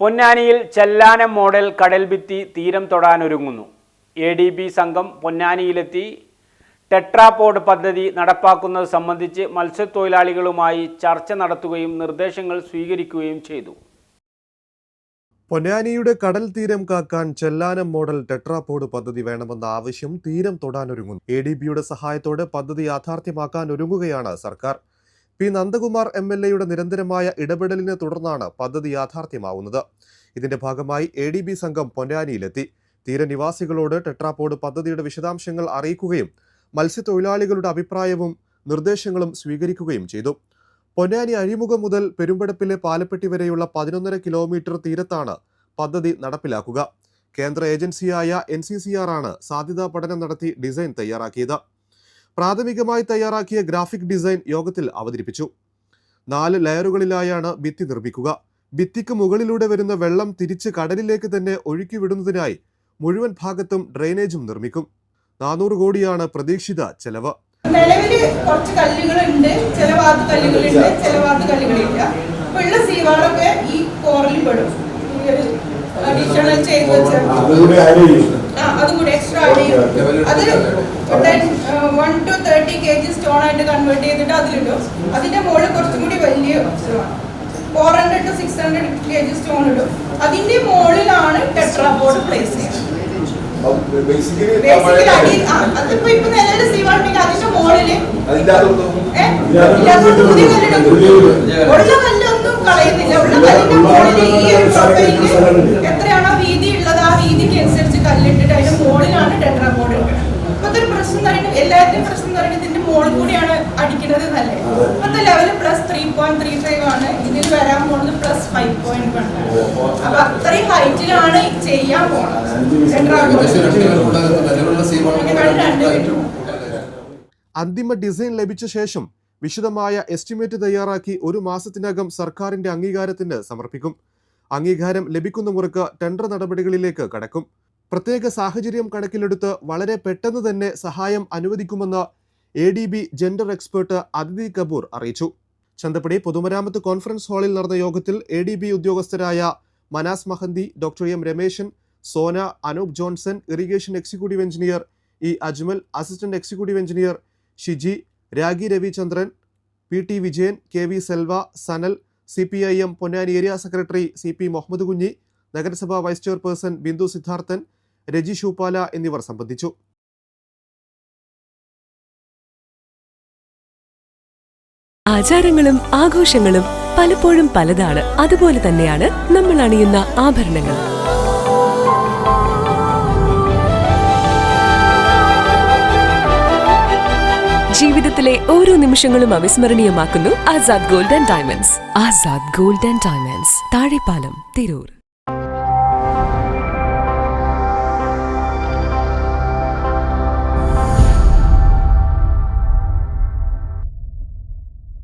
പൊന്നാനിയിൽ ചെല്ലാനം മോഡൽ കടൽഭിത്തി തീരം തൊടാനൊരുങ്ങുന്നു A D B സംഘം പൊന്നാനിയിലെത്തി. ടെട്രാപോഡ് പദ്ധതി നടപ്പാക്കുന്നത് സംബന്ധിച്ച് മത്സ്യത്തൊഴിലാളികളുമായി ചർച്ച നടത്തുകയും നിർദ്ദേശങ്ങൾ സ്വീകരിക്കുകയും ചെയ്തു. പൊന്നാനിയുടെ കടൽ തീരം കാക്കാൻ ചെല്ലാനം മോഡൽ ടെട്രാപോഡ് പദ്ധതി വേണമെന്ന ആവശ്യം തീരം തൊടാനൊരുങ്ങുന്നു എ ഡി ബിയുടെ സഹായത്തോടെ പദ്ധതി യാഥാർത്ഥ്യമാക്കാൻ ഒരുങ്ങുകയാണ് സർക്കാർ. പി നന്ദകുമാർ എം എൽ എയുടെ നിരന്തരമായ ഇടപെടലിനെ തുടർന്നാണ് പദ്ധതി യാഥാർത്ഥ്യമാവുന്നത്. ഇതിന്റെ ഭാഗമായി എ ഡി ബി സംഘം പൊന്നാനിയിലെത്തി. തീരനിവാസികളോട് ടെട്രാപോഡ് പദ്ധതിയുടെ വിശദാംശങ്ങൾ അറിയിക്കുകയും മത്സ്യത്തൊഴിലാളികളുടെ അഭിപ്രായവും നിർദ്ദേശങ്ങളും സ്വീകരിക്കുകയും ചെയ്തു. പൊന്നാനി അഴിമുഖം മുതൽ പെരുമ്പടപ്പിലെ പാലപ്പെട്ടി വരെയുള്ള പതിനൊന്നര കിലോമീറ്റർ തീരത്താണ് പദ്ധതി നടപ്പിലാക്കുക. കേന്ദ്ര ഏജൻസിയായ എൻ സി സി ആർ ആണ് സാധ്യതാ പഠനം നടത്തി ഡിസൈൻ തയ്യാറാക്കിയത്. പ്രാഥമികമായി തയ്യാറാക്കിയ ഗ്രാഫിക് ഡിസൈൻ യോഗത്തിൽ അവതരിപ്പിച്ചു. നാല് ലെയറുകളിലായാണ് ഭിത്തി നിർമ്മിക്കുക. ഭിത്തിക്ക് മുകളിലൂടെ വരുന്ന വെള്ളം തിരിച്ച് കടലിലേക്ക് തന്നെ ഒഴുക്കിവിടുന്നതിനായി മുഴുവൻ ഭാഗത്തും ഡ്രെയിനേജും നിർമ്മിക്കും. നാനൂറ് കോടിയാണ് പ്രതീക്ഷിത ചെലവ്. നിലവിൽ കുറച്ച് കല്ലുകളുണ്ട്. ചില ഭാഗത്ത് കല്ലുകളുണ്ട് ചില ഭാഗത്ത് കല്ലുകളില്ല. അപ്പൊ ഉള്ള സീവാളൊക്കെ ഈ കോറിൽ പെടും. അഡീഷണൽ ചെയ്ത് വെച്ച. എക്സ്ട്രാ ആഡ് ചെയ്യും അത് one two thirty K G stone ആയിട്ട് കൺവേർട്ട് ചെയ്തിട്ട് അതിലിടും. അതിന്റെ മുകളിൽ കുറച്ചും കൂടി വലിയ four hundred to six hundred K G stone ഇടും. അതിന്റെ മുകളിലാണ് ടെട്രാബോർഡ് പ്ലേസ് ചെയ്യുന്നത്. ബേസിക്കലി അതിപ്പോ ഇപ്പൊ നിലവിൽ അതിന്റെ മുകളിൽ. ഉള്ള കല്ലൊന്നും കളയുന്നില്ല. ഉള്ള കല്ലിന്റെ മുകളിൽ ഈ ഒരു പ്രൊഫൈലിൽ എത്രയാണോ വീതി ഉള്ളത് ആ വീതിക്ക് അനുസരിച്ച് കല്ലിട്ടിട്ട് അതിന്റെ മുകളിലാണ് ടെട്രാബോർഡ് ഇടുന്നത് ഇപ്പത്തെ ഒരു പ്രശ്നം എന്ന് പറയുന്നത് ഇതിന്റെ മോളിൽ കൂടിയാണ് അടിക്കുന്നത് എന്നല്ലേ? ഇപ്പത്തെ level plus three point three five ആണ്. ഇതിൽ വരാൻ പോകുന്നത് പ്ലസ് ഫൈവ് പോയിന്റ് വൺ ആണ്. അപ്പൊ അത്രയും ഹൈറ്റിലാണ് ചെയ്യാൻ പോണത്. അന്തിമ ഡിസൈൻ ലഭിച്ച ശേഷം വിശദമായ എസ്റ്റിമേറ്റ് തയ്യാറാക്കി ഒരു മാസത്തിനകം സർക്കാരിന്റെ അംഗീകാരത്തിന് സമർപ്പിക്കും. അംഗീകാരം ലഭിക്കുന്ന മുറക്ക് ടെൻഡർ നടപടികളിലേക്ക് കടക്കും. പ്രത്യേക സാഹചര്യം കണക്കിലെടുത്ത് വളരെ പെട്ടെന്ന് തന്നെ സഹായം അനുവദിക്കുമെന്ന് A D B gender expert Aditi Kapoor അറിയിച്ചു. ചന്തപ്പടി പൊതുമരാമത്ത് കോൺഫറൻസ് ഹാളിൽ നടന്ന യോഗത്തിൽ A D B ഉദ്യോഗസ്ഥരായ Manas Mahanti doctor M Rameshan Sona Anoop Johnson irrigation executive engineer E Ajmal assistant executive engineer Shiji Ragi Ravichandran P T Vijayan K V Selva Sanal C P I M Ponnani area secretary C P Muhammad Kunhi നഗരസഭാ vice chairperson Bindu Siddharthan രജി ഷൂപ്പാല എന്നിവർ സംബന്ധിച്ചു. ആചാരങ്ങളും ആഘോഷങ്ങളും പലപ്പോഴും പലതാണ്. അതുപോലെ തന്നെയാണ് നമ്മൾ അണിയുന്ന ആഭരണങ്ങൾ. ജീവിതത്തിലെ ഓരോ നിമിഷങ്ങളും അവിസ്മരണീയമാക്കുന്നു Azad gold and diamonds. Azad gold and diamonds. Thazhepalam Tirur.